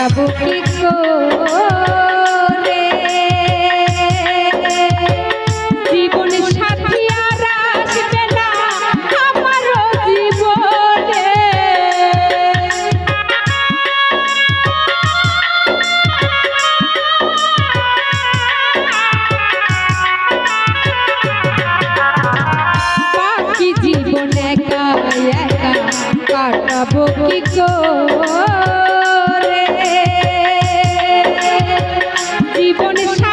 যাব কি করে? জীবন সাথী আর আসবে না আমার জীবনে। কাটাবো কি করে? জীবনের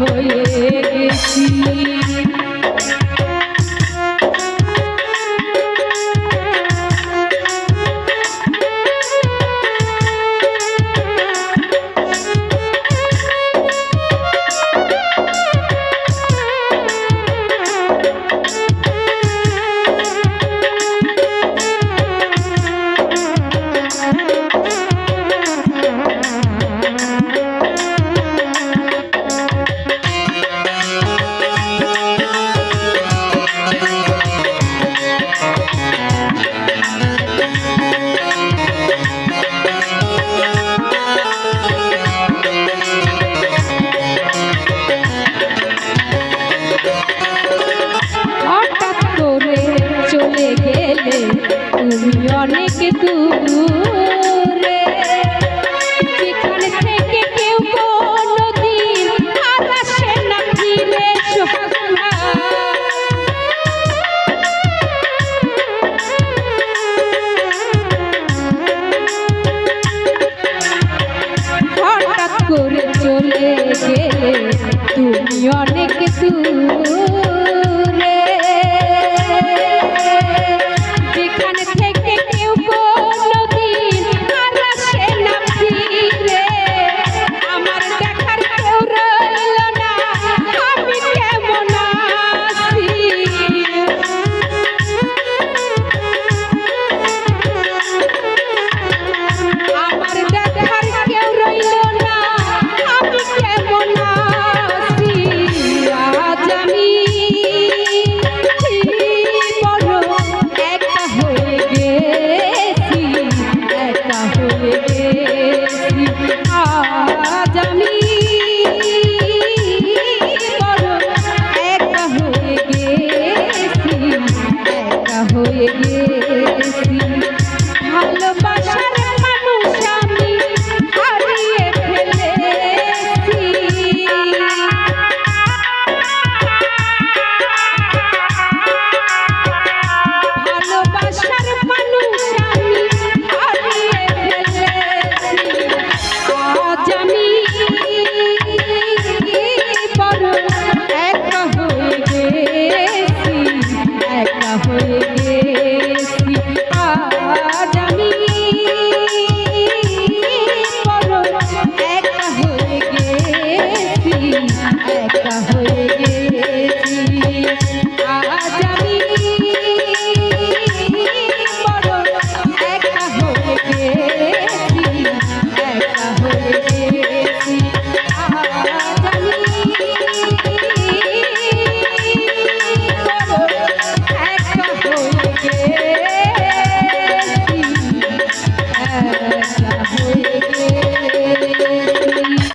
হয়ে গেছি। तू